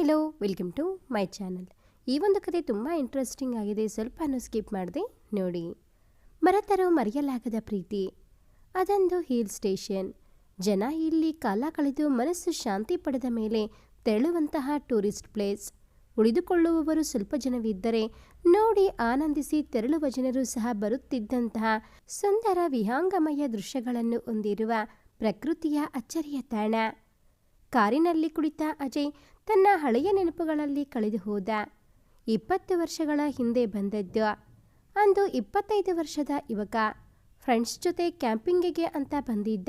Hello welcome to my channel ಈ ಒಂದು ಕತೆ ತುಂಬ ಇಂಟ್ರೆಸ್ಟಿಂಗ್ ಆಗಿದೆ. ಸ್ವಲ್ಪನೂ ಸ್ಕಿಪ್ ಮಾಡಿದೆ, ನೋಡಿ. ಮರತರು ಮರೆಯಲಾಗದ ಪ್ರೀತಿ. ಅದೊಂದು ಹಿಲ್ ಸ್ಟೇಷನ್ ಜನ ಇಲ್ಲಿ ಕಾಲ ಕಳೆದು ಮನಸ್ಸು ಶಾಂತಿ ಪಡೆದ ಮೇಲೆ ತೆರಳುವಂತಹ ಟೂರಿಸ್ಟ್ ಪ್ಲೇಸ್ ಉಳಿದುಕೊಳ್ಳುವವರು ಸ್ವಲ್ಪ ಜನವಿದ್ದರೆ ನೋಡಿ ಆನಂದಿಸಿ ತೆರಳುವ ಜನರು ಸಹ ಬರುತ್ತಿದ್ದಂತಹ ಸುಂದರ ವಿಹಾಂಗಮಯ ದೃಶ್ಯಗಳನ್ನು ಹೊಂದಿರುವ ಪ್ರಕೃತಿಯ ಅಚ್ಚರಿಯ ತಾಣ. ಕಾರಿನಲ್ಲಿ ಕುಳಿತ ಅಜಯ್ ತನ್ನ ಹಳೆಯ ನೆನಪುಗಳಲ್ಲಿ ಕಳೆದು ಹೋದ. ಇಪ್ಪತ್ತು ವರ್ಷಗಳ ಹಿಂದೆ ಬಂದದ್ದು. ಅಂದು ಇಪ್ಪತ್ತೈದು ವರ್ಷದ ಯುವಕ. ಫ್ರೆಂಡ್ಸ್ ಜೊತೆ ಕ್ಯಾಂಪಿಂಗಿಗೆ ಅಂತ ಬಂದಿದ್ದ.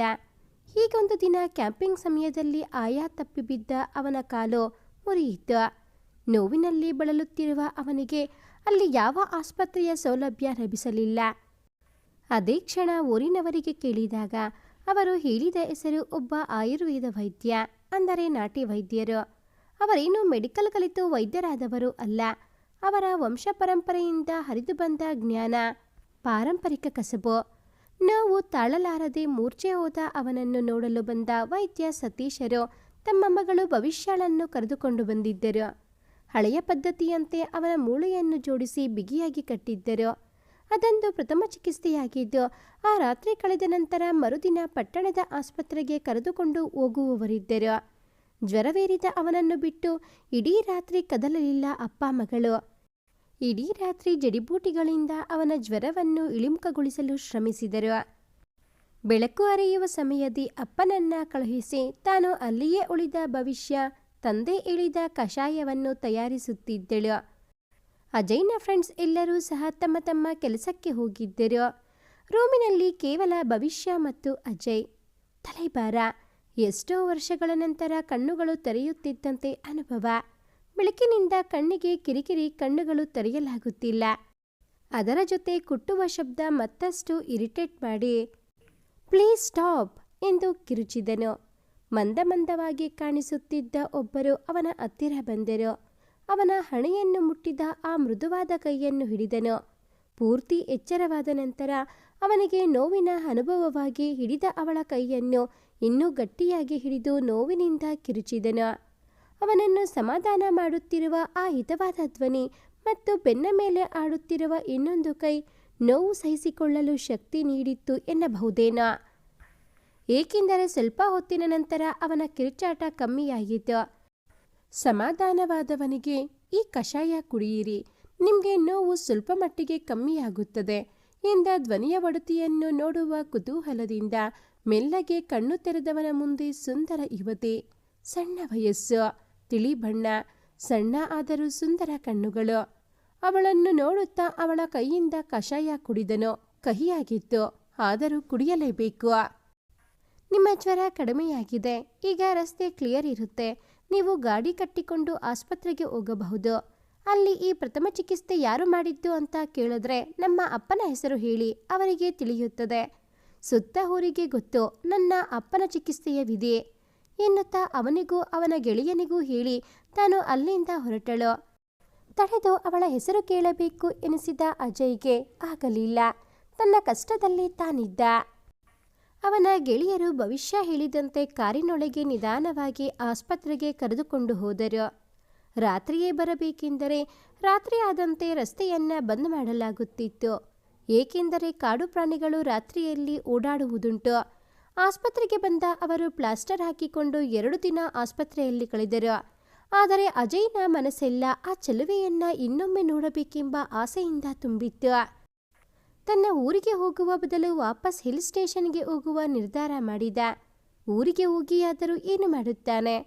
ಹೀಗೊಂದು ದಿನ ಕ್ಯಾಂಪಿಂಗ್ ಸಮಯದಲ್ಲಿ ಆಯಾ ತಪ್ಪಿಬಿದ್ದ ಅವನ ಕಾಲು ಮುರಿಯಿತು. ನೋವಿನಲ್ಲಿ ಬಳಲುತ್ತಿರುವ ಅವನಿಗೆ ಅಲ್ಲಿ ಯಾವ ಆಸ್ಪತ್ರೆಯ ಸೌಲಭ್ಯ ಲಭಿಸಲಿಲ್ಲ. ಅದೇ ಕ್ಷಣ ಊರಿನವರಿಗೆ ಕೇಳಿದಾಗ ಅವರು ಹೇಳಿದ ಹೆಸರು ಒಬ್ಬ ಆಯುರ್ವೇದ ವೈದ್ಯ, ಅಂದರೆ ನಾಟಿ ವೈದ್ಯರು. ಅವರೇನು ಮೆಡಿಕಲ್ ಕಲಿತು ವೈದ್ಯರಾದವರು ಅಲ್ಲ. ಅವರ ವಂಶ ಪರಂಪರೆಯಿಂದ ಹರಿದು ಬಂದ ಜ್ಞಾನ, ಪಾರಂಪರಿಕ ಕಸಬು. ನೋವು ತಾಳಲಾರದೆ ಮೂರ್ಛೆ ಹೋದ ಅವನನ್ನು ನೋಡಲು ಬಂದ ವೈದ್ಯ ಸತೀಶರು ತಮ್ಮ ಮಗಳು ಭವಿಷ್ಯಳನ್ನು ಕರೆದುಕೊಂಡು ಬಂದಿದ್ದರು. ಹಳೆಯ ಪದ್ಧತಿಯಂತೆ ಅವನ ಮೂಳೆಯನ್ನು ಜೋಡಿಸಿ ಬಿಗಿಯಾಗಿ ಕಟ್ಟಿದ್ದರು. ಅದೊಂದು ಪ್ರಥಮ ಚಿಕಿತ್ಸೆಯಾಗಿದ್ದು, ಆ ರಾತ್ರಿ ಕಳೆದ ನಂತರ ಮರುದಿನ ಪಟ್ಟಣದ ಆಸ್ಪತ್ರೆಗೆ ಕರೆದುಕೊಂಡು ಹೋಗುವವರಿದ್ದರು. ಜ್ವರವೇರಿದ ಅವನನ್ನು ಬಿಟ್ಟು ಇಡೀ ರಾತ್ರಿ ಕದಲಲಿಲ್ಲ ಅಪ್ಪ ಮಗಳು. ಇಡೀ ರಾತ್ರಿ ಜಡಿಬೂಟಿಗಳಿಂದ ಅವನ ಜ್ವರವನ್ನು ಇಳಿಮುಖಗೊಳಿಸಲು ಶ್ರಮಿಸಿದರು. ಬೆಳಕು ಅರಿಯುವ ಸಮಯದಿ ಅಪ್ಪನನ್ನ ಕಳುಹಿಸಿ ತಾನು ಅಲ್ಲಿಯೇ ಉಳಿದ ಭವಿಷ್ಯ, ತಂದೆ ಇಳಿದ ಕಷಾಯವನ್ನು ತಯಾರಿಸುತ್ತಿದ್ದಳು. ಅಜಯ್ನ ಫ್ರೆಂಡ್ಸ್ ಎಲ್ಲರೂ ಸಹ ತಮ್ಮ ತಮ್ಮ ಕೆಲಸಕ್ಕೆ ಹೋಗಿದ್ದರು. ರೂಮಿನಲ್ಲಿ ಕೇವಲ ಭವಿಷ್ಯ ಮತ್ತು ಅಜಯ್. ತಲೆಭಾರ ಎಷ್ಟೋ ವರ್ಷಗಳ ನಂತರ ಕಣ್ಣುಗಳು ತೆರೆಯುತ್ತಿದ್ದಂತೆ ಅನುಭವ. ಬೆಳಕಿನಿಂದ ಕಣ್ಣಿಗೆ ಕಿರಿಕಿರಿ ಕಣ್ಣುಗಳು ತೆರೆಯಲಾಗುತ್ತಿಲ್ಲ. ಅದರ ಜೊತೆ ಕುಟ್ಟುವ ಶಬ್ದ ಮತ್ತಷ್ಟು ಇರಿಟೇಟ್ ಮಾಡಿ, ಪ್ಲೀಸ್ ಸ್ಟಾಪ್ ಎಂದು ಕಿರುಚಿದನು. ಮಂದ ಮಂದವಾಗಿ ಕಾಣಿಸುತ್ತಿದ್ದ ಒಬ್ಬರು ಅವನ ಹತ್ತಿರ ಬಂದರು. ಅವನ ಹಣೆಯನ್ನು ಮುಟ್ಟಿದ ಆ ಮೃದುವಾದ ಕೈಯನ್ನು ಹಿಡಿದನು. ಪೂರ್ತಿ ಎಚ್ಚರವಾದ ನಂತರ ಅವನಿಗೆ ನೋವಿನ ಅನುಭವವಾಗಿ ಹಿಡಿದ ಅವಳ ಕೈಯನ್ನು ಇನ್ನೂ ಗಟ್ಟಿಯಾಗಿ ಹಿಡಿದು ನೋವಿನಿಂದ ಕಿರುಚಿದನ. ಅವನನ್ನು ಸಮಾಧಾನ ಮಾಡುತ್ತಿರುವ ಆ ಹಿತವಾದ ಧ್ವನಿ ಮತ್ತು ಬೆನ್ನ ಮೇಲೆ ಆಡುತ್ತಿರುವ ಇನ್ನೊಂದು ಕೈ ನೋವು ಸಹಿಸಿಕೊಳ್ಳಲು ಶಕ್ತಿ ನೀಡಿತ್ತು ಎನ್ನಬಹುದೇನೋ? ಏಕೆಂದರೆ ಸ್ವಲ್ಪ ಹೊತ್ತಿನ ನಂತರ ಅವನ ಕಿರುಚಾಟ ಕಮ್ಮಿಯಾಗಿತ್ತು ಸಮಾಧಾನವಾದವನಿಗೆ, ಈ ಕಷಾಯ ಕುಡಿಯಿರಿ. ನಿಮಗೆ ನೋವು ಸ್ವಲ್ಪ ಮಟ್ಟಿಗೆ ಕಮ್ಮಿಯಾಗುತ್ತದೆ ಎಂದ ಧ್ವನಿಯ ಒಡತಿಯನ್ನು ನೋಡುವ ಕುತೂಹಲದಿಂದ ಮೆಲ್ಲಗೆ ಕಣ್ಣು ತೆರೆದವನ ಮುಂದೆ ಸುಂದರ ಯುವತಿ, ಸಣ್ಣ ವಯಸ್ಸು, ತಿಳಿ ಬಣ್ಣ, ಸಣ್ಣ ಆದರೂ ಸುಂದರ ಕಣ್ಣುಗಳು. ಅವಳನ್ನು ನೋಡುತ್ತಾ ಅವಳ ಕೈಯಿಂದ ಕಷಾಯ ಕುಡಿದನು. ಕಹಿಯಾಗಿತ್ತು. ಆದರೂ ಕುಡಿಯಲೇಬೇಕು. ನಿಮ್ಮ ಜ್ವರ ಕಡಿಮೆಯಾಗಿದೆ. ಈಗ ರಸ್ತೆ ಕ್ಲಿಯರ್ ಇರುತ್ತೆ. ನೀವು ಗಾಡಿ ಕಟ್ಟಿಕೊಂಡು ಆಸ್ಪತ್ರೆಗೆ ಹೋಗಬಹುದು. ಅಲ್ಲಿ ಈ ಪ್ರಥಮ ಚಿಕಿತ್ಸೆ ಯಾರು ಮಾಡಿದ್ದು ಅಂತ ಕೇಳಿದ್ರೆ ನಮ್ಮ ಅಪ್ಪನ ಹೆಸರು ಹೇಳಿ, ಅವರಿಗೆ ತಿಳಿಯುತ್ತದೆ. ಸುತ್ತ ಊರಿಗೆ ಗೊತ್ತು ನನ್ನ ಅಪ್ಪನ ಚಿಕಿತ್ಸೆಯ ವಿಧಿ ಎನ್ನುತ್ತಾ ಅವನಿಗೂ ಅವನ ಗೆಳೆಯನಿಗೂ ಹೇಳಿ ತಾನು ಅಲ್ಲಿಂದ ಹೊರಟಳು. ತಡೆದು ಅವಳ ಹೆಸರು ಕೇಳಬೇಕು ಎನಿಸಿದ ಅಜಯ್ಗೆ ಆಗಲಿಲ್ಲ. ತನ್ನ ಕಷ್ಟದಲ್ಲಿ ತಾನಿದ್ದ. ಅವನ ಗೆಳೆಯರು ಭವಿಷ್ಯ ಹೇಳಿದಂತೆ ಕಾರಿನೊಳಗೆ ನಿಧಾನವಾಗಿ ಆಸ್ಪತ್ರೆಗೆ ಕರೆದುಕೊಂಡು ಹೋದರು. ರಾತ್ರಿಯೇ ಬರಬೇಕೆಂದರೆ ರಾತ್ರಿಯಾದಂತೆ ರಸ್ತೆಯನ್ನ ಬಂದ್ ಮಾಡಲಾಗುತ್ತಿತ್ತು. ಏಕೆಂದರೆ ಕಾಡು ಪ್ರಾಣಿಗಳು ರಾತ್ರಿಯಲ್ಲಿ ಓಡಾಡುವುದುಂಟು. ಆಸ್ಪತ್ರೆಗೆ ಬಂದ ಅವರು ಪ್ಲಾಸ್ಟರ್ ಹಾಕಿಕೊಂಡು ಎರಡು ದಿನ ಆಸ್ಪತ್ರೆಯಲ್ಲಿ ಕಳೆದರು. ಆದರೆ ಅಜಯ್ನ ಮನಸ್ಸೆಲ್ಲ ಆ ಚೆಲುವೆಯನ್ನ ಇನ್ನೊಮ್ಮೆ ನೋಡಬೇಕೆಂಬ ಆಸೆಯಿಂದ ತುಂಬಿತ್ತು. ತನ್ನ ಊರಿಗೆ ಹೋಗುವ ಬದಲು ವಾಪಸ್ ಹಿಲ್ ಸ್ಟೇಷನ್ಗೆ ಹೋಗುವ ನಿರ್ಧಾರ ಮಾಡಿದ. ಊರಿಗೆ ಹೋಗಿಯಾದರೂ ಏನು ಮಾಡುತ್ತಾನೆ?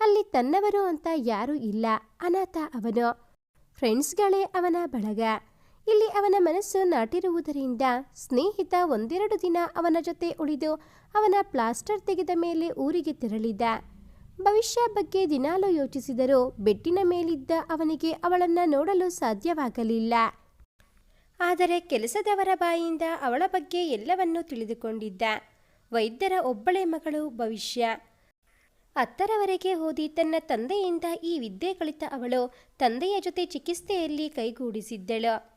ಅಲ್ಲಿ ತನ್ನವರು ಅಂತ ಯಾರೂ ಇಲ್ಲ, ಅನಾಥ ಅವನು. ಫ್ರೆಂಡ್ಸ್ಗಳೇ ಅವನ ಬಳಗ. ಇಲ್ಲಿ ಅವನ ಮನಸ್ಸು ನಾಟಿರುವುದರಿಂದ ಸ್ನೇಹಿತ ಒಂದೆರಡು ದಿನ ಅವನ ಜೊತೆ ಉಳಿದು ಅವನ ಪ್ಲಾಸ್ಟರ್ ತೆಗೆದ ಮೇಲೆ ಊರಿಗೆ ತೆರಳಿದ. ಭವಿಷ್ಯ ಬಗ್ಗೆ ದಿನಾಲೂ ಯೋಚಿಸಿದರೂ ಬೆಟ್ಟಿನ ಮೇಲಿದ್ದ ಅವನಿಗೆ ಅವಳನ್ನ ನೋಡಲು ಸಾಧ್ಯವಾಗಲಿಲ್ಲ. ಆದರೆ ಕೆಲಸದವರ ಬಾಯಿಯಿಂದ ಅವಳ ಬಗ್ಗೆ ಎಲ್ಲವನ್ನೂ ತಿಳಿದುಕೊಂಡಿದ್ದ. ವೈದ್ಯರ ಒಬ್ಬಳೆ ಮಗಳು ಭವಿಷ್ಯ. ಹತ್ತರವರೆಗೆ ಓದಿ ತನ್ನ ತಂದೆಯಿಂದ ಈ ವಿದ್ಯೆ ಕಲಿತ ಅವಳು ತಂದೆಯ ಜೊತೆ ಚಿಕಿತ್ಸೆಯಲ್ಲಿ ಕೈಗೂಡಿಸಿದ್ದಳು.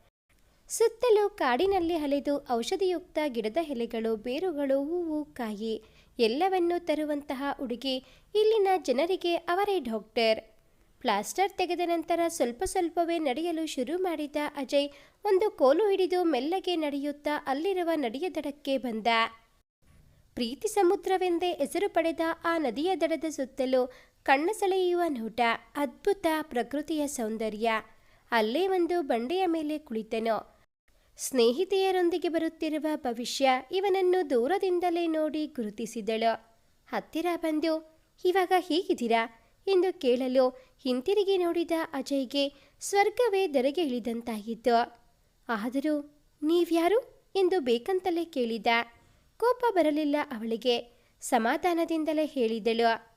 ಸುತ್ತಲೂ ಕಾಡಿನಲ್ಲಿ ಅಲೆದು ಔಷಧಿಯುಕ್ತ ಗಿಡದ ಎಲೆಗಳು, ಬೇರುಗಳು, ಹೂವು, ಕಾಯಿ ಎಲ್ಲವನ್ನೂ ತರುವಂತಹ ಹುಡುಗಿ ಇಲ್ಲಿನ ಜನರಿಗೆ ಅವರೇ ಡಾಕ್ಟರ್. ಪ್ಲಾಸ್ಟರ್ ತೆಗೆದ ನಂತರ ಸ್ವಲ್ಪ ಸ್ವಲ್ಪವೇ ನಡೆಯಲು ಶುರು ಮಾಡಿದ ಅಜಯ್ ಒಂದು ಕೋಲು ಹಿಡಿದು ಮೆಲ್ಲಗೆ ನಡೆಯುತ್ತಾ ಅಲ್ಲಿರುವ ನದಿಯ ದಡಕ್ಕೆ ಬಂದ. ಪ್ರೀತಿ ಸಮುದ್ರವೆಂದೇ ಹೆಸರು ಪಡೆದ ಆ ನದಿಯ ದಡದ ಸುತ್ತಲೂ ಕಣ್ಣು ಸೆಳೆಯುವ ನೋಟ, ಅದ್ಭುತ ಪ್ರಕೃತಿಯ ಸೌಂದರ್ಯ. ಅಲ್ಲೇ ಒಂದು ಬಂಡೆಯ ಮೇಲೆ ಕುಳಿತನು. ಸ್ನೇಹಿತೆಯರೊಂದಿಗೆ ಬರುತ್ತಿರುವ ಭವಿಷ್ಯ ಇವನನ್ನು ದೂರದಿಂದಲೇ ನೋಡಿ ಗುರುತಿಸಿದಳು. ಹತ್ತಿರ ಬಂದು, ಇವಾಗ ಹೇಗಿದ್ದೀರಾ? ಎಂದು ಕೇಳಲು ಹಿಂತಿರುಗಿ ನೋಡಿದ ಅಜಯ್ಗೆ ಸ್ವರ್ಗವೇ ದರೆಗೆ ಇಳಿದಂತಾಗಿತ್ತು. ಆದರೂ ನೀವ್ಯಾರು? ಎಂದು ಬೇಕಂತಲೇ ಕೇಳಿದ. ಕೋಪ ಬರಲಿಲ್ಲ ಅವಳಿಗೆ. ಸಮಾಧಾನದಿಂದಲೇ ಹೇಳಿದಳು.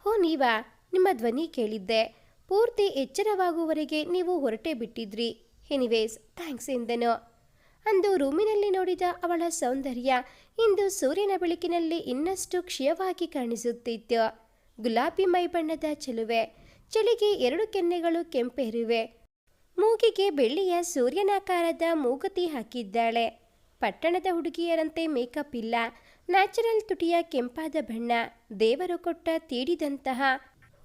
ಹೋ ನೀವಾ, ನಿಮ್ಮ ಧ್ವನಿ ಕೇಳಿದ್ದೆ. ಪೂರ್ತಿ ಎಚ್ಚರವಾಗುವವರೆಗೆ ನೀವು ಹೊರಟೇ ಬಿಟ್ಟಿದ್ರಿ. ಎನಿವೇಸ್, ಥ್ಯಾಂಕ್ಸ್, ಎಂದನು. ಅಂದು ರೂಮಿನಲ್ಲಿ ನೋಡಿದ ಅವಳ ಸೌಂದರ್ಯ ಇಂದು ಸೂರ್ಯನ ಬೆಳಕಿನಲ್ಲಿ ಇನ್ನಷ್ಟು ಕ್ಷಯವಾಗಿ ಕಾಣಿಸುತ್ತಿತ್ತು. ಗುಲಾಬಿ ಮೈಬಣ್ಣದ ಚೆಲುವೆ, ಚಳಿಗೆ ಎರಡು ಕೆನ್ನೆಗಳು ಕೆಂಪೇರಿವೆ. ಮೂಗಿಗೆ ಬೆಳ್ಳಿಯ ಸೂರ್ಯನಾಕಾರದ ಮೂಗತಿ ಹಾಕಿದ್ದಾಳೆ. ಪಟ್ಟಣದ ಹುಡುಗಿಯರಂತೆ ಮೇಕಪ್ ಇಲ್ಲ, ನ್ಯಾಚುರಲ್ ತುಟಿಯ ಕೆಂಪಾದ ಬಣ್ಣ, ದೇವರು ಕೊಟ್ಟ ತೀಡಿದಂತಹ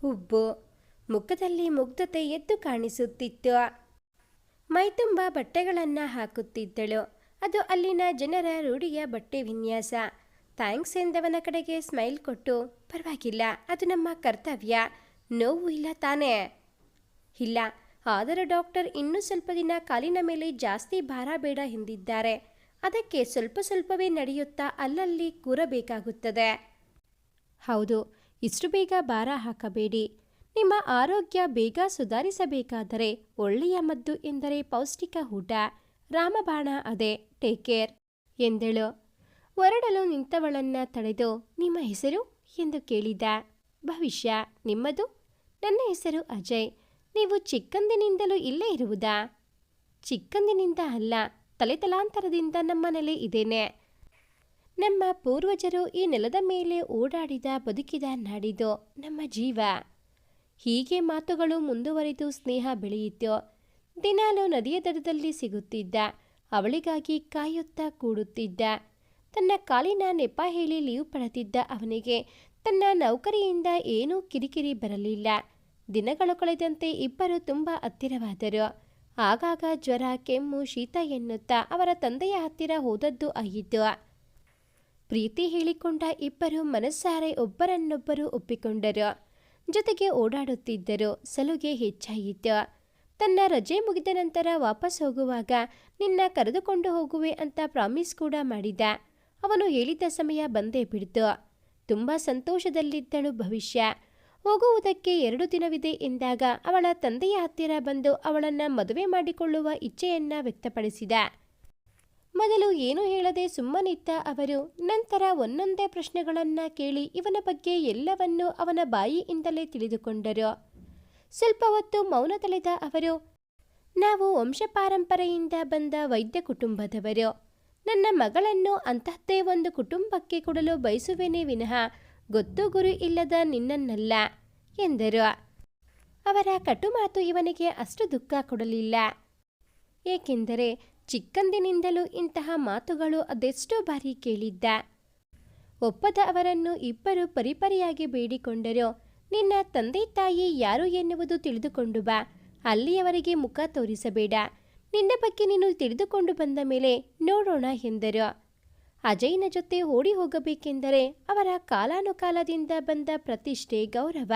ಹುಬ್ಬು. ಮುಖದಲ್ಲಿ ಮುಗ್ಧತೆ ಎದ್ದು ಕಾಣಿಸುತ್ತಿತ್ತು. ಮೈತುಂಬ ಬಟ್ಟೆಗಳನ್ನು ಹಾಕುತ್ತಿದ್ದಳು. ಅದು ಅಲ್ಲಿನ ಜನರ ರೂಢಿಯ ಬಟ್ಟೆ ವಿನ್ಯಾಸ. ಥ್ಯಾಂಕ್ಸ್ ಎಂದವನ ಕಡೆಗೆ ಸ್ಮೈಲ್ ಕೊಟ್ಟು, ಪರವಾಗಿಲ್ಲ, ಅದು ನಮ್ಮ ಕರ್ತವ್ಯ. ನೋವು ಇಲ್ಲ ತಾನೇ? ಇಲ್ಲ. ಆದರೂ ಡಾಕ್ಟರ್ ಇನ್ನೂ ಸ್ವಲ್ಪ ದಿನ ಕಾಲಿನ ಮೇಲೆ ಜಾಸ್ತಿ ಭಾರ ಬೇಡ ಎಂದಿದ್ದಾರೆ. ಅದಕ್ಕೆ ಸ್ವಲ್ಪ ಸ್ವಲ್ಪವೇ ನಡೆಯುತ್ತಾ ಅಲ್ಲಲ್ಲಿ ಕೂರಬೇಕಾಗುತ್ತದೆ. ಹೌದು, ಇಷ್ಟು ಬೇಗ ಭಾರ ಹಾಕಬೇಡಿ. ನಿಮ್ಮ ಆರೋಗ್ಯ ಬೇಗ ಸುಧಾರಿಸಬೇಕಾದರೆ ಒಳ್ಳೆಯ ಮದ್ದು ಎಂದರೆ ಪೌಷ್ಟಿಕ ಊಟ. ರಾಮಬಾಣ ಅದೇ ಟೇಕ್ ಕೇರ್ ಎಂದಳು. ಹೊರಡಲು ನಿಂತವಳನ್ನ ತಡೆದು, ನಿಮ್ಮ ಹೆಸರು? ಎಂದು ಕೇಳಿದ. ಭವಿಷ್ಯ, ನಿಮ್ಮದು? ನನ್ನ ಹೆಸರು ಅಜಯ್. ನೀವು ಚಿಕ್ಕಂದಿನಿಂದಲೂ ಇಲ್ಲೇ ಇರುವುದಾ? ಚಿಕ್ಕಂದಿನಿಂದ ಅಲ್ಲ, ತಲೆತಲಾಂತರದಿಂದ ನಮ್ಮ ನೆಲೆ ಇದೇನೆ ನಮ್ಮ ಪೂರ್ವಜರು ಈ ನೆಲದ ಮೇಲೆ ಓಡಾಡಿದ ಬದುಕಿದ ನಾಡಿದು ನಮ್ಮ ಜೀವ. ಹೀಗೆ ಮಾತುಗಳು ಮುಂದುವರಿದು ಸ್ನೇಹ ಬೆಳೆಯಿತು ದಿನಾಲು ನದಿಯ ದಡದಲ್ಲಿ ಸಿಗುತ್ತಿದ್ದ, ಅವಳಿಗಾಗಿ ಕಾಯುತ್ತಾ ಕೂಡುತ್ತಿದ್ದ, ತನ್ನ ಕಾಲಿನ ನೆಪ ಹೇಳಿ ಲೀವ್ ಪಡೆದಿದ್ದ ಅವನಿಗೆ ತನ್ನ ನೌಕರಿಯಿಂದ ಏನೂ ಕಿರಿಕಿರಿ ಬರಲಿಲ್ಲ. ದಿನಗಳು ಕಳೆದಂತೆ ಇಬ್ಬರು ತುಂಬ ಹತ್ತಿರವಾದರು. ಆಗಾಗ ಜ್ವರ, ಕೆಮ್ಮು, ಶೀತ ಎನ್ನುತ್ತಾ ಅವರ ತಂದೆಯ ಹತ್ತಿರ ಹೋದದ್ದು ಆಗಿದ್ದು, ಪ್ರೀತಿ ಹೇಳಿಕೊಂಡ ಇಬ್ಬರು ಮನಸ್ಸಾರೆ ಒಬ್ಬರನ್ನೊಬ್ಬರು ಒಪ್ಪಿಕೊಂಡರು. ಜೊತೆಗೆ ಓಡಾಡುತ್ತಿದ್ದರು ಸಲುಗೆ ಹೆಚ್ಚಾಯಿತು ತನ್ನ ರಜೆ ಮುಗಿದ ನಂತರ ವಾಪಸ್ ಹೋಗುವಾಗ, ನಿನ್ನ ಕರೆದುಕೊಂಡು ಹೋಗುವೆ ಅಂತ ಪ್ರಾಮಿಸ್ ಕೂಡ ಮಾಡಿದ. ಅವನು ಹೇಳಿದ ಸಮಯ ಬಂದೇ ಬಿಡ್ತು. ತುಂಬ ಸಂತೋಷದಲ್ಲಿದ್ದಳು ಭವಿಷ್ಯ. ಹೋಗುವುದಕ್ಕೆ ಎರಡು ದಿನವಿದೆ ಎಂದಾಗ ಅವಳ ತಂದೆಯ ಹತ್ತಿರ ಬಂದು ಅವಳನ್ನು ಮದುವೆ ಮಾಡಿಕೊಳ್ಳುವ ಇಚ್ಛೆಯನ್ನ ವ್ಯಕ್ತಪಡಿಸಿದ. ಮೊದಲು ಏನೂ ಹೇಳದೆ ಸುಮ್ಮನಿದ್ದ ಅವರು, ನಂತರ ಒಂದೊಂದೇ ಪ್ರಶ್ನೆಗಳನ್ನು ಕೇಳಿ ಇವನ ಬಗ್ಗೆ ಎಲ್ಲವನ್ನೂ ಅವನ ಬಾಯಿಯಿಂದಲೇ ತಿಳಿದುಕೊಂಡರು. ಸ್ವಲ್ಪ ಹೊತ್ತು ಮೌನ ತಳೆದ ಅವರು, ನಾವು ವಂಶಪಾರಂಪರೆಯಿಂದ ಬಂದ ವೈದ್ಯ ಕುಟುಂಬದವರು. ನನ್ನ ಮಗಳನ್ನು ಅಂತಹದ್ದೇ ಒಂದು ಕುಟುಂಬಕ್ಕೆ ಕೊಡಲು ಬಯಸುವೆನೇ ವಿನಃ ಗೊತ್ತು ಗುರು ಇಲ್ಲದ ನಿನ್ನನ್ನಲ್ಲ ಎಂದರು. ಅವರ ಕಟುಮಾತು ಇವನಿಗೆ ಅಷ್ಟು ದುಃಖ ಕೊಡಲಿಲ್ಲ. ಏಕೆಂದರೆ ಚಿಕ್ಕಂದಿನಿಂದಲೂ ಇಂತಹ ಮಾತುಗಳು ಅದೆಷ್ಟೋ ಬಾರಿ ಕೇಳಿದ್ದ. ಒಪ್ಪದ ಅವರನ್ನು ಇಬ್ಬರು ಪರಿಪರಿಯಾಗಿ ಬೇಡಿಕೊಂಡರು, ನಿನ್ನ ತಂದೆ ತಾಯಿ ಯಾರು ಎನ್ನುವುದು ತಿಳಿದುಕೊಂಡು ಬಾ, ಅಲ್ಲಿಯವರಿಗೆ ಮುಖ ತೋರಿಸಬೇಡ, ನಿನ್ನ ಬಗ್ಗೆ ನೀನು ತಿಳಿದುಕೊಂಡು ಬಂದ ಮೇಲೆ ನೋಡೋಣ ಎಂದರು. ಅಜಯ್ನ ಜೊತೆ ಓಡಿ ಹೋಗಬೇಕೆಂದರೆ ಅವರ ಕಾಲಾನುಕಾಲದಿಂದ ಬಂದ ಪ್ರತಿಷ್ಠೆ ಗೌರವ,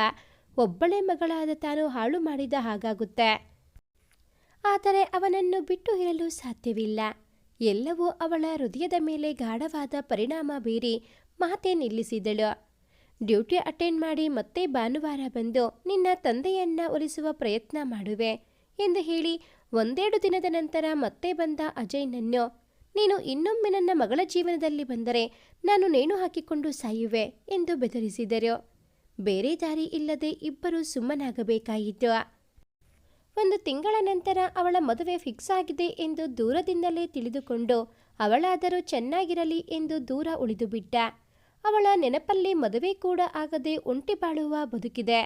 ಒಬ್ಬಳೆ ಮಗಳಾದ ತಾನು ಹಾಳು ಮಾಡಿದ ಹಾಗಾಗುತ್ತೆ. ಆದರೆ ಅವನನ್ನು ಬಿಟ್ಟು ಇರಲು ಸಾಧ್ಯವಿಲ್ಲ. ಎಲ್ಲವೂ ಅವಳ ಹೃದಯದ ಮೇಲೆ ಗಾಢವಾದ ಪರಿಣಾಮ ಬೀರಿ ಮಾತೆ ನಿಲ್ಲಿಸಿದಳು. ಡ್ಯೂಟಿ ಅಟೆಂಡ್ ಮಾಡಿ ಮತ್ತೆ ಭಾನುವಾರ ಬಂದು ನಿನ್ನ ತಂದೆಯನ್ನ ಒಲಿಸುವ ಪ್ರಯತ್ನ ಮಾಡುವೆ ಎಂದು ಹೇಳಿ ಒಂದೆರಡು ದಿನದ ನಂತರ ಮತ್ತೆ ಬಂದ ಅಜಯ್ನನ್ನು, ನೀನು ಇನ್ನೊಮ್ಮೆ ನನ್ನ ಮಗಳ ಜೀವನದಲ್ಲಿ ಬಂದರೆ ನಾನು ನೇಣು ಹಾಕಿಕೊಂಡು ಸಾಯುವೆ ಎಂದು ಬೆದರಿಸಿದರು. ಬೇರೆ ದಾರಿ ಇಲ್ಲದೆ ಇಬ್ಬರು ಸುಮ್ಮನಾಗಬೇಕಾಯಿತು. ಒಂದು ತಿಂಗಳ ನಂತರ ಅವಳ ಮದುವೆ ಫಿಕ್ಸ್ ಆಗಿದೆ ಎಂದು ದೂರದಿಂದಲೇ ತಿಳಿದುಕೊಂಡು ಅವಳಾದರೂ ಚೆನ್ನಾಗಿರಲಿ ಎಂದು ದೂರ ಉಳಿದುಬಿಟ್ಟ ಅವಳ ನೆನಪಲ್ಲಿ ಮದುವೆ ಕೂಡ ಆಗದೆ ಒಂಟಿ ಬಾಳುವ ಬದುಕಿದೆ.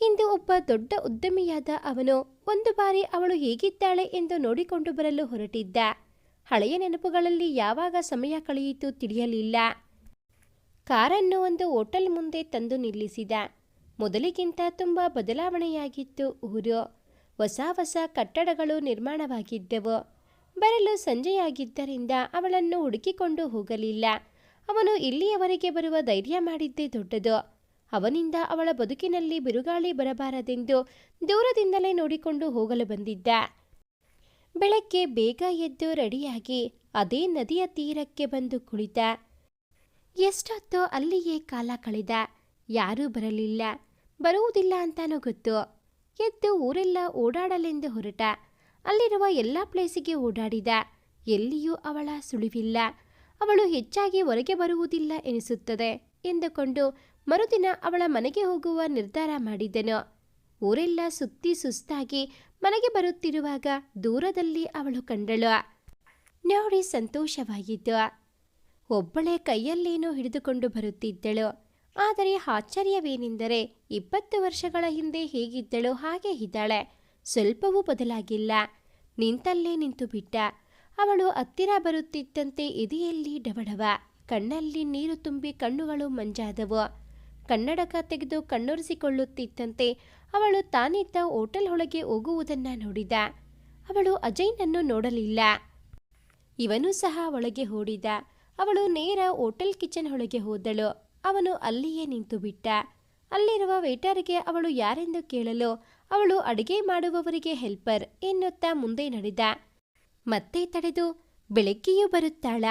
ಇಂದು ಒಬ್ಬ ದೊಡ್ಡ ಉದ್ಯಮಿಯಾದ ಅವನು ಒಂದು ಬಾರಿ ಅವಳು ಹೇಗಿದ್ದಾಳೆ ಎಂದು ನೋಡಿಕೊಂಡು ಬರಲು ಹೊರಟಿದ್ದ. ಹಳೆಯ ನೆನಪುಗಳಲ್ಲಿ ಯಾವಾಗ ಸಮಯ ಕಳೆಯಿತು ತಿಳಿಯಲಿಲ್ಲ. ಕಾರನ್ನು ಒಂದು ಹೋಟೆಲ್ ಮುಂದೆ ತಂದು ನಿಲ್ಲಿಸಿದ. ಮೊದಲಿಗಿಂತ ತುಂಬ ಬದಲಾವಣೆಯಾಗಿತ್ತು ಊರು. ಹೊಸ ಹೊಸ ಕಟ್ಟಡಗಳು ನಿರ್ಮಾಣವಾಗಿದ್ದವು. ಬರಲು ಸಂಜೆಯಾಗಿದ್ದರಿಂದ ಅವಳನ್ನು ಹುಡುಕಿಕೊಂಡು ಹೋಗಲಿಲ್ಲ. ಅವನು ಇಲ್ಲಿಯವರೆಗೆ ಬರುವ ಧೈರ್ಯ ಮಾಡಿದ್ದೇ ದೊಡ್ಡದು. ಅವನಿಂದ ಅವಳ ಬದುಕಿನಲ್ಲಿ ಬಿರುಗಾಳಿ ಬರಬಾರದೆಂದು ದೂರದಿಂದಲೇ ನೋಡಿಕೊಂಡು ಹೋಗಲು ಬಂದಿದ್ದ. ಬೆಳಗ್ಗೆ ಬೇಗ ಎದ್ದು ರೆಡಿಯಾಗಿ ಅದೇ ನದಿಯ ತೀರಕ್ಕೆ ಬಂದು ಕುಳಿತ. ಎಷ್ಟೊತ್ತೋ ಅಲ್ಲಿಯೇ ಕಾಲ ಕಳೆದ. ಯಾರೂ ಬರಲಿಲ್ಲ. ಬರುವುದಿಲ್ಲ ಅಂತಾನೂ ಗೊತ್ತು. ಎದ್ದು ಊರೆಲ್ಲ ಓಡಾಡಲೆಂದು ಹೊರಟ. ಅಲ್ಲಿರುವ ಎಲ್ಲ ಪ್ಲೇಸಿಗೆ ಓಡಾಡಿದ. ಎಲ್ಲಿಯೂ ಅವಳ ಸುಳಿವಿಲ್ಲ. ಅವಳು ಹೆಚ್ಚಾಗಿ ಹೊರಗೆ ಬರುವುದಿಲ್ಲ ಎನಿಸುತ್ತದೆ ಎಂದುಕೊಂಡು ಮರುದಿನ ಅವಳ ಮನೆಗೆ ಹೋಗುವ ನಿರ್ಧಾರ ಮಾಡಿದನು. ಊರೆಲ್ಲ ಸುತ್ತಿ ಸುಸ್ತಾಗಿ ಮನೆಗೆ ಬರುತ್ತಿರುವಾಗ ದೂರದಲ್ಲಿ ಅವಳು ಕಂಡಳು. ನೋಡಿ ಸಂತೋಷವಾಗಿದ್ದು. ಒಬ್ಬಳೇ ಕೈಯಲ್ಲೇನೋ ಹಿಡಿದುಕೊಂಡು ಬರುತ್ತಿದ್ದಳು. ಆದರೆ ಆಶ್ಚರ್ಯವೇನೆಂದರೆ ಇಪ್ಪತ್ತು ವರ್ಷಗಳ ಹಿಂದೆ ಹೇಗಿದ್ದಳು ಹಾಗೆ ಇದ್ದಾಳೆ. ಸ್ವಲ್ಪವೂ ಬದಲಾಗಿಲ್ಲ. ನಿಂತಲ್ಲೇ ನಿಂತು ಬಿಟ್ಟ. ಅವಳು ಹತ್ತಿರ ಬರುತ್ತಿದ್ದಂತೆ ಎದೆಯಲ್ಲಿ ಡವಡವ. ಕಣ್ಣಲ್ಲಿ ನೀರು ತುಂಬಿ ಕಣ್ಣುಗಳು ಮಂಜಾದವು. ಕನ್ನಡಕ ತೆಗೆದು ಕಣ್ಣೊರೆಸಿಕೊಳ್ಳುತ್ತಿದ್ದಂತೆ ಅವಳು ತಾನಿದ್ದ ಹೋಟೆಲ್ ಒಳಗೆ ಹೋಗುವುದನ್ನ ನೋಡಿದ. ಅವಳು ಅಜಯ್ನನ್ನು ನೋಡಲಿಲ್ಲ. ಇವನು ಸಹ ಒಳಗೆ ಓಡಿದ. ಅವಳು ನೇರ ಹೋಟೆಲ್ ಕಿಚನ್ ಒಳಗೆ ಹೋದಳು. ಅವನು ಅಲ್ಲಿಯೇ ನಿಂತು ಬಿಟ್ಟ. ಅಲ್ಲಿರುವ ವೇಟರ್ಗೆ ಅವಳು ಯಾರೆಂದು ಕೇಳಲು ಅವಳು ಅಡುಗೆ ಮಾಡುವವರಿಗೆ ಹೆಲ್ಪರ್ ಎನ್ನುತ್ತಾ ಮುಂದೆ ನಡೆದ. ಮತ್ತೆ ತಡೆದು ಬೆಳಗ್ಗೆಯೂ ಬರುತ್ತಾಳ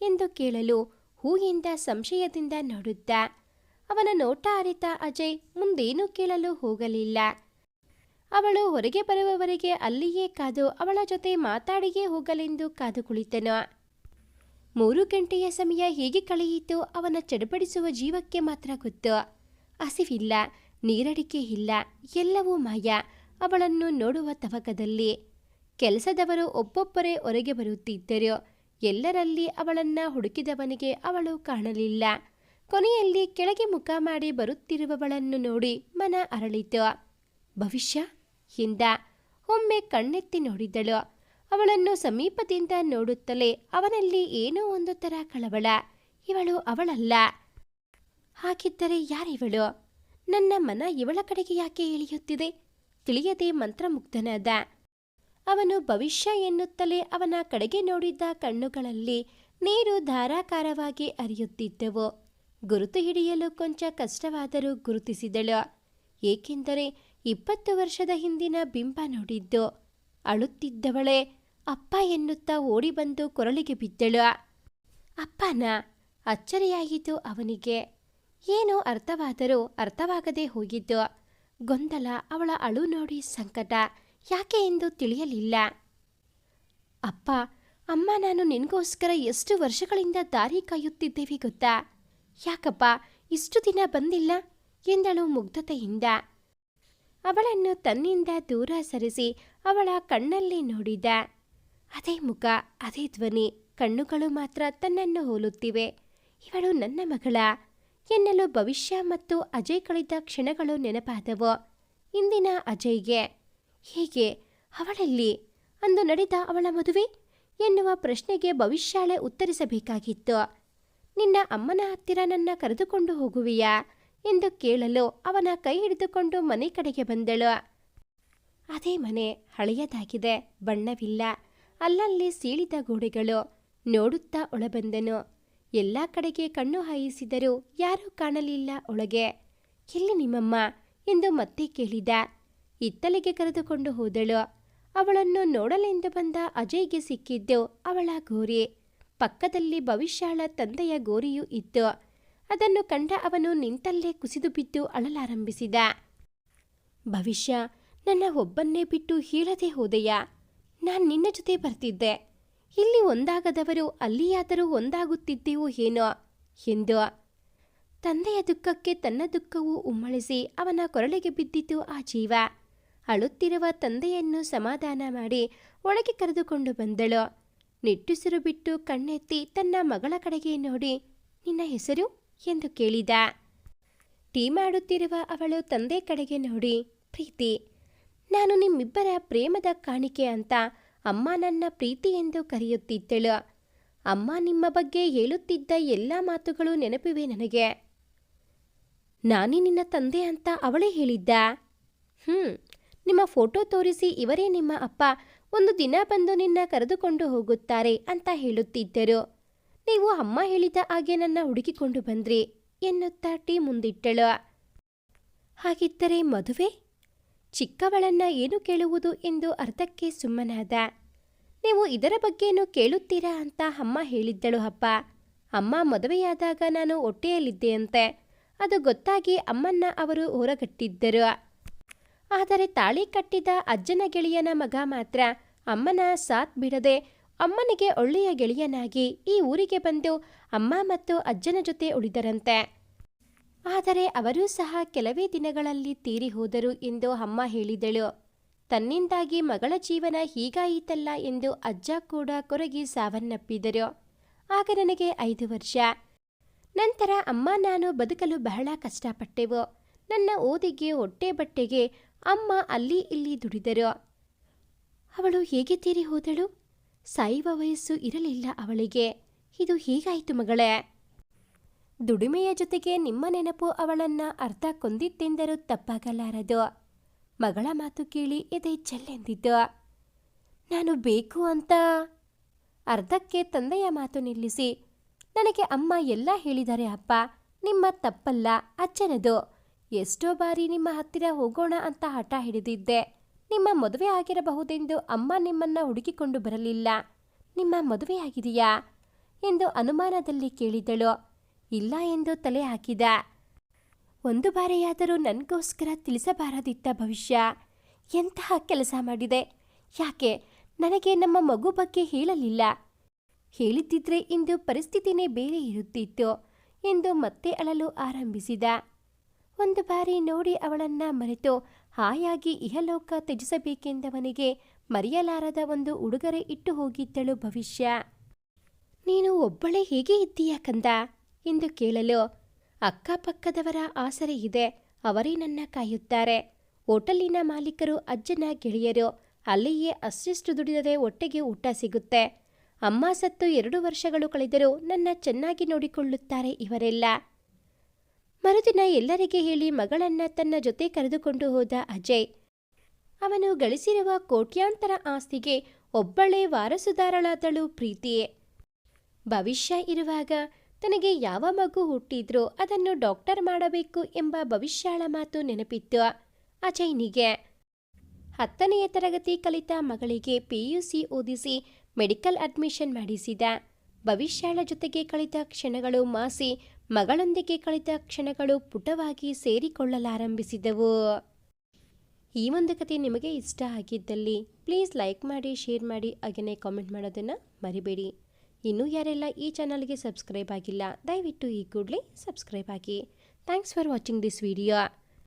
ಎಂದು ಕೇಳಲು ಹೂಯಿಂದ ಸಂಶಯದಿಂದ ನೋಡುತ್ತಾ. ಅವನ ನೋಟ ಅರಿತ ಅಜಯ್ ಮುಂದೇನೂ ಕೇಳಲು ಹೋಗಲಿಲ್ಲ. ಅವಳು ಹೊರಗೆ ಬರುವವರೆಗೆ ಅಲ್ಲಿಯೇ ಕಾದು ಅವಳ ಜೊತೆ ಮಾತಾಡಿಯೇ ಹೋಗಲೆಂದು ಕಾದು ಕುಳಿತನು ಮೂರು ಗಂಟೆಯ ಸಮಯ ಹೇಗೆ ಕಳೆಯಿತು ಅವನ ಚಡಪಡಿಸುವ ಜೀವಕ್ಕೆ ಮಾತ್ರ ಗೊತ್ತು. ಹಸಿವಿಲ್ಲ, ನೀರಡಿಕೆ ಇಲ್ಲ, ಎಲ್ಲವೂ ಮಾಯ. ಅವಳನ್ನು ನೋಡುವ ತವಕದಲ್ಲಿ ಕೆಲಸದವರು ಒಬ್ಬೊಬ್ಬರೇ ಹೊರಗೆ ಬರುತ್ತಿದ್ದರು. ಎಲ್ಲರಲ್ಲಿ ಅವಳನ್ನ ಹುಡುಕಿದವನಿಗೆ ಅವಳು ಕಾಣಲಿಲ್ಲ. ಕೊನೆಯಲ್ಲಿ ಕೆಳಗೆ ಮುಖ ಮಾಡಿ ಬರುತ್ತಿರುವವಳನ್ನು ನೋಡಿ ಮನ ಅರಳಿತು. ಭವಿಷ್ಯ? ಹಿಂದ. ಒಮ್ಮೆ ಕಣ್ಣೆತ್ತಿ ನೋಡಿದಳು. ಅವಳನ್ನು ಸಮೀಪದಿಂದ ನೋಡುತ್ತಲೇ ಅವನಲ್ಲಿ ಏನೋ ಒಂದು ಥರ ಕಳವಳ. ಇವಳು ಅವಳಲ್ಲ. ಹಾಗಿದ್ದರೆ ಯಾರಿವಳು? ನನ್ನ ಮನ ಇವಳ ಕಡೆಗೆ ಯಾಕೆ ಇಳಿಯುತ್ತಿದೆ? ತಿಳಿಯದೆ ಮಂತ್ರಮುಗ್ಧನಾದ. ಅವನು ಭವಿಷ್ಯ ಎನ್ನುತ್ತಲೇ ಅವನ ಕಡೆಗೆ ನೋಡಿದ್ದ ಕಣ್ಣುಗಳಲ್ಲಿ ನೀರು ಧಾರಾಕಾರವಾಗಿ ಅರಿಯುತ್ತಿದ್ದವು ಗುರುತು ಹಿಡಿಯಲು ಕೊಂಚ ಕಷ್ಟವಾದರೂ ಗುರುತಿಸಿದಳು. ಏಕೆಂದರೆ ಇಪ್ಪತ್ತು ವರ್ಷದ ಹಿಂದಿನ ಬಿಂಬ ನೋಡಿದ್ದು. ಅಳುತ್ತಿದ್ದವಳೆ ಅಪ್ಪ ಎನ್ನುತ್ತಾ ಓಡಿ ಬಂದು ಕೊರಳಿಗೆ ಬಿದ್ದಳು. ಅಪ್ಪನ ಅಚ್ಚರಿಯಾಯಿತು ಅವನಿಗೆ ಏನೋ ಅರ್ಥವಾದರೂ ಅರ್ಥವಾಗದೆ ಹೋಗಿದ್ದು. ಗೊಂದಲ ಅವಳ ಅಳು ನೋಡಿ ಸಂಕಟ. ಯಾಕೆ ಎಂದು ತಿಳಿಯಲಿಲ್ಲ. ಅಪ್ಪ, ಅಮ್ಮ, ನಾನು ನಿನಗೋಸ್ಕರ ಎಷ್ಟು ವರ್ಷಗಳಿಂದ ದಾರಿ ಕಾಯುತ್ತಿದ್ದೇವೆ ಗೊತ್ತಾ? ಯಾಕಪ್ಪ, ಇಷ್ಟು ದಿನ ಬಂದಿಲ್ಲ? ಎಂದಳು ಮುಗ್ಧತೆಯಿಂದ. ಅವಳನ್ನು ತನ್ನಿಂದ ದೂರ ಸರಿಸಿ ಅವಳ ಕಣ್ಣಲ್ಲಿ ನೋಡಿದ. ಅದೇ ಮುಖ, ಅದೇ ಧ್ವನಿ, ಕಣ್ಣುಗಳು ಮಾತ್ರ ತನ್ನನ್ನು ಹೋಲುತ್ತಿವೆ. ಇವಳು ನನ್ನ ಮಗಳ. ಎನ್ನಲು ಭವಿಷ್ಯ ಮತ್ತು ಅಜಯ್ ಕಳೆದ ಕ್ಷಣಗಳು ನೆನಪಾದವು. ಇಂದಿನ ಅಜಯ್ಗೆ. ಹೀಗೆ? ಅವಳಲ್ಲಿ? ಅಂದು ನಡೆದ ಅವಳ ಮದುವೆ? ಎನ್ನುವ ಪ್ರಶ್ನೆಗೆ ಭವಿಷ್ಯಾಳೆ ಉತ್ತರಿಸಬೇಕಾಗಿತ್ತು. ನಿನ್ನ ಅಮ್ಮನ ಹತ್ತಿರ ನನ್ನ ಕರೆದುಕೊಂಡು ಹೋಗುವಿಯಾ? ಎಂದು ಕೇಳಲು ಅವನ ಕೈ ಹಿಡಿದುಕೊಂಡು ಮನೆ ಕಡೆಗೆ ಬಂದಳು. ಅದೇ ಮನೆ, ಹಳೆಯದಾಗಿದೆ, ಬಣ್ಣವಿಲ್ಲ. ಅಲ್ಲಲ್ಲಿ ಸೀಳಿದ ಗೋಡೆಗಳು ನೋಡುತ್ತಾ ಒಳಬಂದನು. ಎಲ್ಲ ಕಡೆಗೆ ಕಣ್ಣು ಹಾಯಿಸಿದರೂ ಯಾರೂ ಕಾಣಲಿಲ್ಲ ಒಳಗೆ. ಎಲ್ಲಿ ನಿಮ್ಮಮ್ಮ? ಎಂದು ಮತ್ತೆ ಕೇಳಿದ. ಇತ್ತಲಿಗೆ ಕರೆದುಕೊಂಡು ಹೋದಳು. ಅವಳನ್ನು ನೋಡಲೆಂದು ಬಂದ ಅಜಯ್ಗೆ ಸಿಕ್ಕಿದ್ದು ಅವಳ ಗೋರಿ. ಪಕ್ಕದಲ್ಲಿ ಭವಿಷ್ಯಾಳ ತಂದೆಯ ಗೋರಿಯೂ ಇತ್ತು. ಅದನ್ನು ಕಂಡ ಅವನು ನಿಂತಲ್ಲೇ ಕುಸಿದು ಬಿದ್ದು ಅಳಲಾರಂಭಿಸಿದ. ಭವಿಷ್ಯ, ನನ್ನ ಒಬ್ಬನ್ನೇ ಬಿಟ್ಟು ಹೀಳದೆ ಹೋದೆಯಾ? ನಾನು ನಿನ್ನ ಜೊತೆ ಬರ್ತಿದ್ದೆ. ಇಲ್ಲಿ ಒಂದಾಗದವರು ಅಲ್ಲಿಯಾದರೂ ಒಂದಾಗುತ್ತಿದ್ದೆವೋ ಏನೋ? ಎಂದು ತಂದೆಯ ದುಃಖಕ್ಕೆ ತನ್ನ ದುಃಖವು ಉಮ್ಮಳಿಸಿ ಅವನ ಕೊರಳಿಗೆ ಬಿದ್ದಿತು ಆ ಜೀವ. ಅಳುತ್ತಿರುವ ತಂದೆಯನ್ನು ಸಮಾಧಾನ ಮಾಡಿ ಒಳಗೆ ಕರೆದುಕೊಂಡು ಬಂದಳು. ನಿಟ್ಟುಸಿರು ಬಿಟ್ಟು ಕಣ್ಣೆತ್ತಿ ತನ್ನ ಮಗಳ ಕಡೆಗೆ ನೋಡಿ, ನಿನ್ನ ಹೆಸರು? ಎಂದು ಕೇಳಿದ. ಟೀ ಮಾಡುತ್ತಿರುವ ಅವಳು ತಂದೆ ಕಡೆಗೆ ನೋಡಿ, ಪ್ರೀತಿ ನಾನು ನಿಮ್ಮಿಬ್ಬರ ಪ್ರೇಮದ ಕಾಣಿಕೆ ಅಂತ ಅಮ್ಮ ನನ್ನ ಪ್ರೀತಿ ಎಂದು ಕರೆಯುತ್ತಿದ್ದಳು. ಅಮ್ಮ ನಿಮ್ಮ ಬಗ್ಗೆ ಹೇಳುತ್ತಿದ್ದ ಎಲ್ಲ ಮಾತುಗಳು ನೆನಪಿವೆ ನನಗೆ. ನಾನೇ ನಿನ್ನ ತಂದೆ ಅಂತ ಅವಳೇ ಹೇಳಿದ್ದ? ಹ್ಞೂ ನಿಮ್ಮ ಫೋಟೋ ತೋರಿಸಿ ಇವರೇ ನಿಮ್ಮ ಅಪ್ಪ ಒಂದು ದಿನ ಬಂದು ನಿನ್ನ ಕರೆದುಕೊಂಡು ಹೋಗುತ್ತಾರೆ ಅಂತ ಹೇಳುತ್ತಿದ್ದರು. ನೀವು ಅಮ್ಮ ಹೇಳಿದ ಹಾಗೆ ನನ್ನ ಹುಡುಕಿಕೊಂಡು ಬಂದ್ರಿ ಎನ್ನುತ್ತಾ ಟೀ ಮುಂದಿಟ್ಟಳು. ಹಾಗಿದ್ದರೆ ಮದುವೆ? ಚಿಕ್ಕವಳನ್ನ ಏನು ಕೇಳುವುದು ಎಂದು ಅರ್ಥಕ್ಕೆ ಸುಮ್ಮನಾದ. ನೀವು ಇದರ ಬಗ್ಗೆನೂ ಕೇಳುತ್ತೀರಾ ಅಂತ ಅಮ್ಮ ಹೇಳಿದ್ದಳು ಅಪ್ಪ. ಅಮ್ಮ ಮದುವೆಯಾದಾಗ ನಾನು ಹೊಟ್ಟೆಯಲ್ಲಿದ್ದೆಯಂತೆ ಅದು ಗೊತ್ತಾಗಿ ಅಮ್ಮನ್ನ ಅವರು ಹೊರಗಟ್ಟಿದ್ದರು. ಆದರೆ ತಾಳಿ ಕಟ್ಟಿದ ಅಜ್ಜನ ಗೆಳೆಯನ ಮಗ ಮಾತ್ರ ಅಮ್ಮನ ಸಾಥ್ ಬಿಡದೆ ಅಮ್ಮನಿಗೆ ಒಳ್ಳೆಯ ಗೆಳೆಯನಾಗಿ ಈ ಊರಿಗೆ ಬಂದು ಅಮ್ಮ ಮತ್ತು ಅಜ್ಜನ ಜೊತೆ ಉಳಿದರಂತೆ. ಆದರೆ ಅವರೂ ಸಹ ಕೆಲವೇ ದಿನಗಳಲ್ಲಿ ತೀರಿ ಹೋದರು ಎಂದು ಅಮ್ಮ ಹೇಳಿದಳು. ತನ್ನಿಂದಾಗಿ ಮಗಳ ಜೀವನ ಹೀಗಾಯಿತಲ್ಲ ಎಂದು ಅಜ್ಜ ಕೂಡ ಕೊರಗಿ ಸಾವನ್ನಪ್ಪಿದರು. ಆಗ ನನಗೆ ಐದು ವರ್ಷ. ನಂತರ ಅಮ್ಮ ನಾನು ಬದುಕಲು ಬಹಳ ಕಷ್ಟಪಟ್ಟೆವು. ನನ್ನ ಓದಿಗೆ, ಹೊಟ್ಟೆ ಬಟ್ಟೆಗೆ ಅಮ್ಮ ಅಲ್ಲಿ ಇಲ್ಲಿ ದುಡಿದರು. ಅವಳು ಹೇಗೆ ತೀರಿ ಹೋದಳು? ಸಾಯುವ ವಯಸ್ಸು ಇರಲಿಲ್ಲ ಅವಳಿಗೆ. ಇದು ಹೀಗಾಯಿತು ಮಗಳೇ. ದುಡಿಮೆಯ ಜೊತೆಗೆ ನಿಮ್ಮ ನೆನಪು ಅವಳನ್ನ ಅರ್ಧ ಕೊಂದಿತ್ತೆಂದರೂ ತಪ್ಪಾಗಲಾರದು. ಮಗಳ ಮಾತು ಕೇಳಿ ಎದೆ ಚೆಲ್ಲೆಂದಿದ್ದು. ನಾನು ಬೇಕು ಅಂತ. ಅರ್ಧಕ್ಕೆ ತಂದೆಯ ಮಾತು ನಿಲ್ಲಿಸಿ, ನನಗೆ ಅಮ್ಮ ಎಲ್ಲ ಹೇಳಿದರೆ ಅಪ್ಪ, ನಿಮ್ಮ ತಪ್ಪಲ್ಲ, ಅಚ್ಚನದು. ಎಷ್ಟೋ ಬಾರಿ ನಿಮ್ಮ ಹತ್ತಿರ ಹೋಗೋಣ ಅಂತ ಹಠ ಹಿಡಿದಿದ್ದೆ. ನಿಮ್ಮ ಮದುವೆ ಆಗಿರಬಹುದೆಂದು ಅಮ್ಮ ನಿಮ್ಮನ್ನ ಹುಡುಕಿಕೊಂಡು ಬರಲಿಲ್ಲ. ನಿಮ್ಮ ಮದುವೆಯಾಗಿದೆಯಾ? ಎಂದು ಅನುಮಾನದಲ್ಲಿ ಕೇಳಿದಳು. ಇಲ್ಲ ಎಂದು ತಲೆ ಹಾಕಿದ. ಒಂದು ಬಾರಿಯಾದರೂ ನನಗೋಸ್ಕರ ತಿಳಿಸಬಾರದಿತ್ತ ಭವಿಷ್ಯ. ಎಂತಹ ಕೆಲಸ ಮಾಡಿದೆ? ಯಾಕೆ? ನನಗೆ ನಮ್ಮ ಮಗು ಬಗ್ಗೆ ಹೇಳಲಿಲ್ಲ. ಹೇಳಿದ್ದಿದ್ರೆ ಇಂದು ಪರಿಸ್ಥಿತಿನೇ ಬೇರೆ ಇರುತ್ತಿತ್ತು ಎಂದು ಮತ್ತೆ ಅಳಲು ಆರಂಭಿಸಿದ. ಒಂದು ಬಾರಿ ನೋಡಿ ಅವಳನ್ನ ಮರೆತು ಹಾಯಾಗಿ ಇಹಲೋಕ ತ್ಯಜಿಸಬೇಕೆಂದವನಿಗೆ ಮರೆಯಲಾರದ ಒಂದು ಉಡುಗೊರೆ ಇಟ್ಟು ಹೋಗಿದ್ದಳು ಭವಿಷ್ಯ. ನೀನು ಒಬ್ಬಳೇ ಹೇಗೆ ಇದ್ದೀಯ ಕಂದ? ಎಂದು ಕೇಳಲು, ಅಕ್ಕಪಕ್ಕದವರ ಆಸರೆ ಇದೆ, ಅವರೇ ನನ್ನ ಕಾಯುತ್ತಾರೆ. ಹೋಟೆಲಿನ ಮಾಲೀಕರು ಅಜ್ಜನ ಗೆಳೆಯರು ಅಲ್ಲಿಯೇ ಅಷ್ಟಿಷ್ಟು ದುಡಿದರೆ ಒಟ್ಟೆಗೆ ಊಟ ಸಿಗುತ್ತೆ. ಅಮ್ಮ ಸತ್ತು ಎರಡು ವರ್ಷಗಳು ಕಳೆದರೂ ನನ್ನ ಚೆನ್ನಾಗಿ ನೋಡಿಕೊಳ್ಳುತ್ತಾರೆ ಇವರೆಲ್ಲ. ಮರುದಿನ ಎಲ್ಲರಿಗೆ ಹೇಳಿ ಮಗಳನ್ನ ತನ್ನ ಜೊತೆ ಕರೆದುಕೊಂಡು ಹೋದ ಅಜಯ್, ಅವನು ಗಳಿಸಿರುವ ಕೋಟ್ಯಾಂತರ ಆಸ್ತಿಗೆ ಒಬ್ಬಳೇ ವಾರಸುದಾರಳಾದಳು ಪ್ರೀತಿಯೇ. ಭವಿಷ್ಯ ಇರುವಾಗ ತನಗೆ ಯಾವ ಮಗು ಹುಟ್ಟಿದ್ರೂ ಅದನ್ನು ಡಾಕ್ಟರ್ ಮಾಡಬೇಕು ಎಂಬ ಭವಿಷ್ಯಾಳ ಮಾತು ನೆನಪಿತ್ತು ಅಜಯ್ನಿಗೆ ಹತ್ತನೆಯ ತರಗತಿ ಕಲಿತ ಮಗಳಿಗೆ ಪಿಯುಸಿ ಓದಿಸಿ ಮೆಡಿಕಲ್ ಅಡ್ಮಿಷನ್ ಮಾಡಿಸಿದ. ಭವಿಷ್ಯಾಳ ಜೊತೆಗೆ ಕಳಿತ ಕ್ಷಣಗಳು ಮಾಸಿ ಮಗಳೊಂದಿಗೆ ಕಳಿತ ಕ್ಷಣಗಳು ಪುಟವಾಗಿ ಸೇರಿಕೊಳ್ಳಲಾರಂಭಿಸಿದವು. ಈ ಒಂದು ಕತೆ ನಿಮಗೆ ಇಷ್ಟ ಆಗಿದ್ದಲ್ಲಿ ಪ್ಲೀಸ್ ಲೈಕ್ ಮಾಡಿ, ಶೇರ್ ಮಾಡಿ ಹಾಗೆಯೇ ಕಾಮೆಂಟ್ ಮಾಡೋದನ್ನು ಮರಿಬೇಡಿ. ಇನ್ನೂ ಯಾರೆಲ್ಲ ಈ ಚಾನಲ್ಗೆ ಸಬ್ಸ್ಕ್ರೈಬ್ ಆಗಿಲ್ಲ, ದಯವಿಟ್ಟು ಈ ಕೂಡಲೇ ಸಬ್ಸ್ಕ್ರೈಬ್ ಆಗಿ. Thanks for watching this video